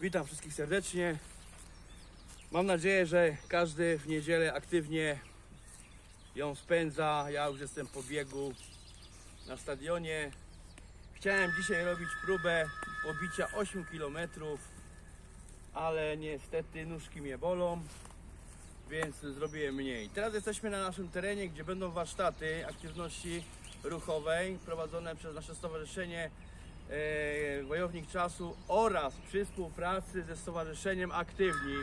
Witam wszystkich serdecznie. Mam nadzieję, że każdy w niedzielę aktywnie ją spędza. Ja już jestem po biegu na stadionie. Chciałem dzisiaj robić próbę pobicia 8 km, ale niestety nóżki mnie bolą, więc zrobiłem mniej. Teraz jesteśmy na naszym terenie, gdzie będą warsztaty aktywności ruchowej prowadzone przez nasze stowarzyszenie e, Wojownik Czasu oraz przy współpracy ze Stowarzyszeniem Aktywni,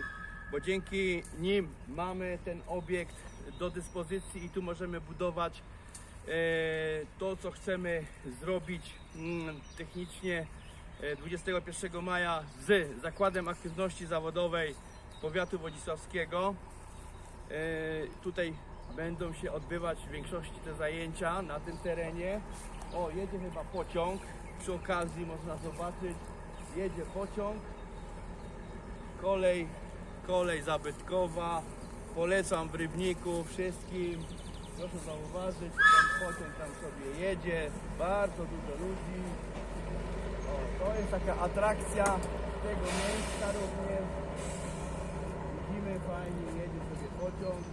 bo dzięki nim mamy ten obiekt do dyspozycji i tu możemy budować e, to, co chcemy zrobić mm, technicznie e, 21 maja z Zakładem Aktywności Zawodowej Powiatu Wodzisławskiego. E, Tutaj będą się odbywać w większości te zajęcia na tym terenie. O, jedzie chyba pociąg. Przy okazji można zobaczyć, jedzie pociąg. Kolej, kolej zabytkowa. Polecam w Rybniku wszystkim. Proszę zauważyć, ten pociąg tam sobie jedzie. Bardzo dużo ludzi. O, to jest taka atrakcja tego miejsca również. Widzimy fajnie, jedzie sobie pociąg.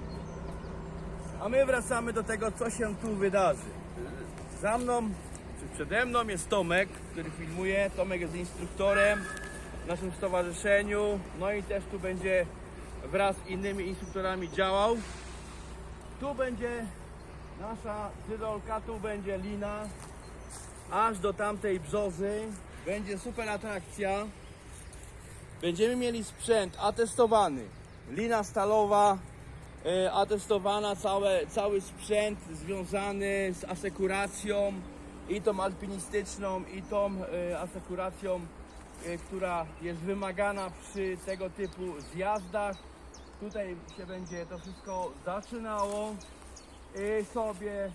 A my wracamy do tego, co się tu wydarzy. Za mną, przede mną jest Tomek, który filmuje. Tomek jest instruktorem w naszym stowarzyszeniu. No i też tu będzie wraz z innymi instruktorami działał. Tu będzie nasza cydolka, tu będzie lina, aż do tamtej brzozy. Będzie super atrakcja. Będziemy mieli sprzęt atestowany. Lina stalowa, e, atestowana, całe, cały sprzęt związany z asekuracją i tą alpinistyczną, i tą e, asekuracją, e, która jest wymagana przy tego typu zjazdach. Tutaj się będzie to wszystko zaczynało i sobie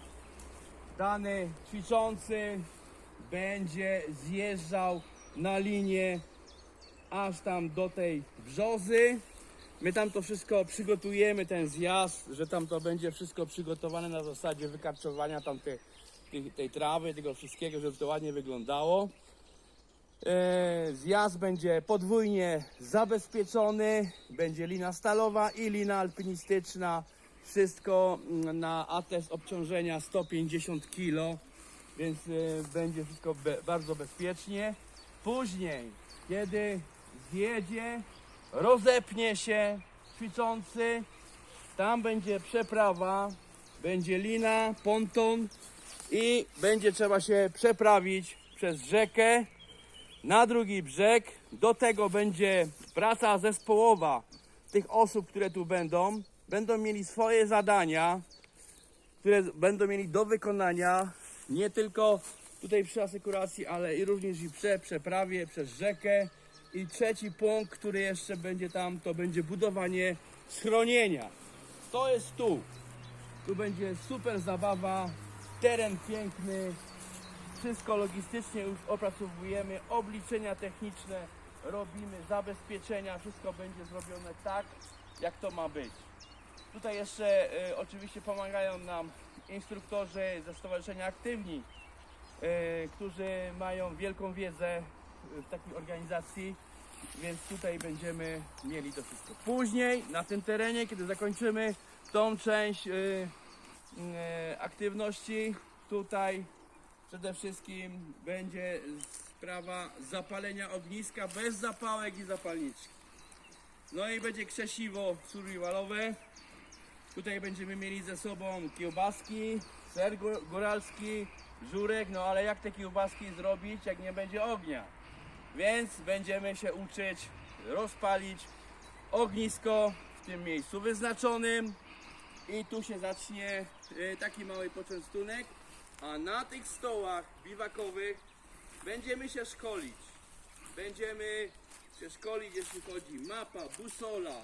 dany ćwiczący będzie zjeżdżał na linię aż tam do tej brzozy. My tam to wszystko przygotujemy, ten zjazd, że tam to będzie wszystko przygotowane na zasadzie wykarczowania tam tej, trawy, tego wszystkiego, żeby to ładnie wyglądało. E, Zjazd będzie podwójnie zabezpieczony, będzie lina stalowa i lina alpinistyczna. Wszystko mm, na atest obciążenia 150 kg, więc e, będzie wszystko bardzo bezpiecznie. Później, kiedy zjedzie, rozepnie się ćwiczący, tam będzie przeprawa, będzie lina, ponton i będzie trzeba się przeprawić przez rzekę na drugi brzeg. Do tego będzie praca zespołowa tych osób, które tu będą. Będą mieli swoje zadania, które będą mieli do wykonania nie tylko tutaj przy asekuracji, ale i również i przy przeprawie przez rzekę. I trzeci punkt, który jeszcze będzie tam, to będzie budowanie schronienia. To jest tu. Tu będzie super zabawa, teren piękny, wszystko logistycznie już opracowujemy, obliczenia techniczne robimy, zabezpieczenia, wszystko będzie zrobione tak, jak to ma być. Tutaj jeszcze e, oczywiście pomagają nam instruktorzy ze Stowarzyszenia Aktywni, e, którzy mają wielką wiedzę w takiej organizacji, więc tutaj będziemy mieli to wszystko. Później na tym terenie, kiedy zakończymy tą część e, e, aktywności, tutaj przede wszystkim będzie sprawa zapalenia ogniska bez zapałek i zapalniczki. No i będzie krzesiwo survivalowe. Tutaj będziemy mieli ze sobą kiełbaski, ser gó- góralski, żurek, no ale jak te kiełbaski zrobić, jak nie będzie ognia? Więc będziemy się uczyć rozpalić ognisko w tym miejscu wyznaczonym i tu się zacznie y, taki mały poczęstunek, a na tych stołach biwakowych będziemy się szkolić. Będziemy się szkolić, jeśli chodzi mapa, busola,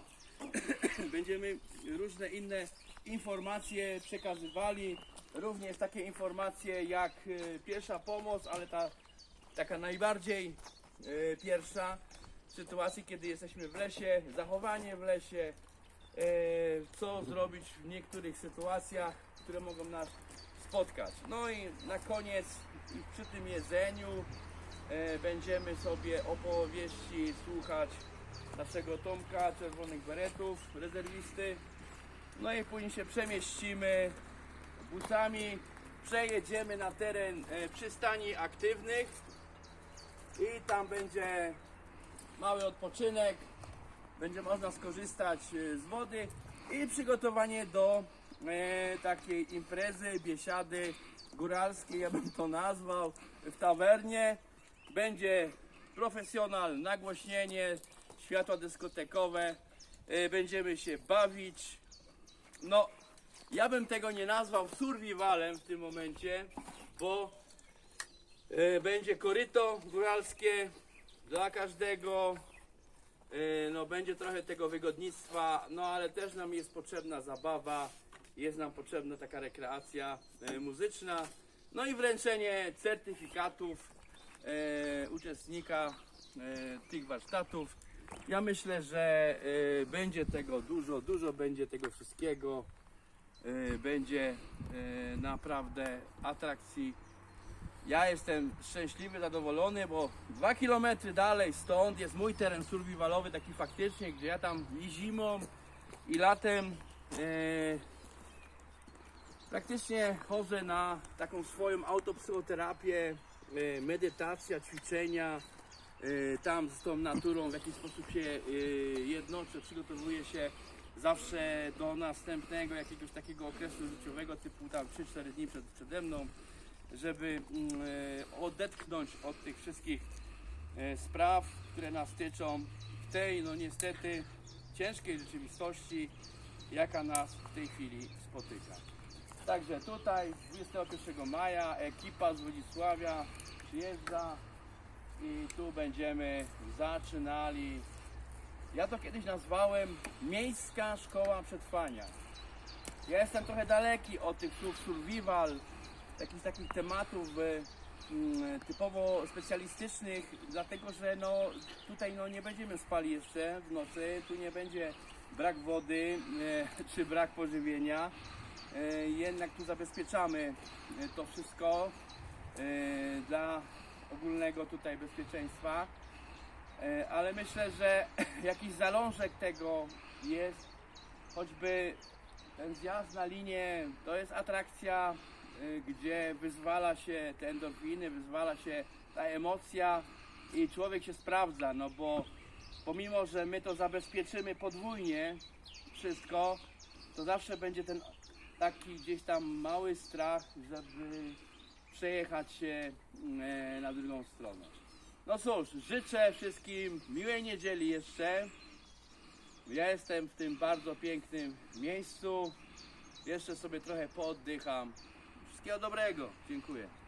będziemy różne inne informacje przekazywali. Również takie informacje jak e, pierwsza pomoc, ale ta taka najbardziej e, pierwsza w sytuacji, kiedy jesteśmy w lesie, zachowanie w lesie, e, co zrobić w niektórych sytuacjach, które mogą nas spotkać. No i na koniec przy tym jedzeniu e, będziemy sobie opowieści słuchać naszego Tomka, Czerwonych Beretów, rezerwisty. No i później się przemieścimy busami, przejedziemy na teren e, przystani aktywnych i tam będzie mały odpoczynek, będzie można skorzystać e, z wody i przygotowanie do e, takiej imprezy, biesiady góralskiej, ja bym to nazwał, w tawernie. Będzie profesjonal, nagłośnienie, światła dyskotekowe, e, będziemy się bawić. No, ja bym tego nie nazwał survivalem w tym momencie, bo e, będzie koryto góralskie dla każdego. E, No, będzie trochę tego wygodnictwa, no ale też nam jest potrzebna zabawa, jest nam potrzebna taka rekreacja e, muzyczna. No i wręczenie certyfikatów e, uczestnika tych warsztatów. Ja myślę, że będzie tego dużo, dużo będzie tego wszystkiego. Będzie naprawdę atrakcji. Ja jestem szczęśliwy, zadowolony, bo dwa kilometry dalej stąd jest mój teren survivalowy, taki faktycznie, gdzie ja tam i zimą, i latem e, praktycznie chodzę na taką swoją autopsychoterapię, e, medytacja, ćwiczenia. e, Tam z tą naturą w jakiś sposób się e, jednoczę, przygotowuję się zawsze do następnego jakiegoś takiego okresu życiowego, typu tam 3-4 dni przed, przede mną, żeby mm, e, odetchnąć od tych wszystkich e, spraw, które nas tyczą w tej, no niestety, ciężkiej rzeczywistości, jaka nas w tej chwili spotyka. Także tutaj 21 maja ekipa z Wodzisławia przyjeżdża i tu będziemy zaczynali. Ja to kiedyś nazwałem Miejska Szkoła Przetrwania. Ja jestem trochę daleki od tych słów survival, jakichś takich tematów e, mm, typowo specjalistycznych, dlatego że no, tutaj no, nie będziemy spali jeszcze w nocy, tu nie będzie brak wody e, czy brak pożywienia. E, Jednak tu zabezpieczamy to wszystko dla ogólnego tutaj bezpieczeństwa. Ale myślę, że jakiś zalążek tego jest, choćby ten zjazd na linię to jest atrakcja, gdzie wyzwala się te endorfiny, wyzwala się ta emocja i człowiek się sprawdza, no bo pomimo, że my to zabezpieczymy podwójnie wszystko, to zawsze będzie ten taki gdzieś tam mały strach, żeby przejechać się e, na drugą stronę. No cóż, życzę wszystkim miłej niedzieli jeszcze. Ja jestem w tym bardzo pięknym miejscu. Jeszcze sobie trochę pooddycham. Wszystkiego dobrego. Dziękuję.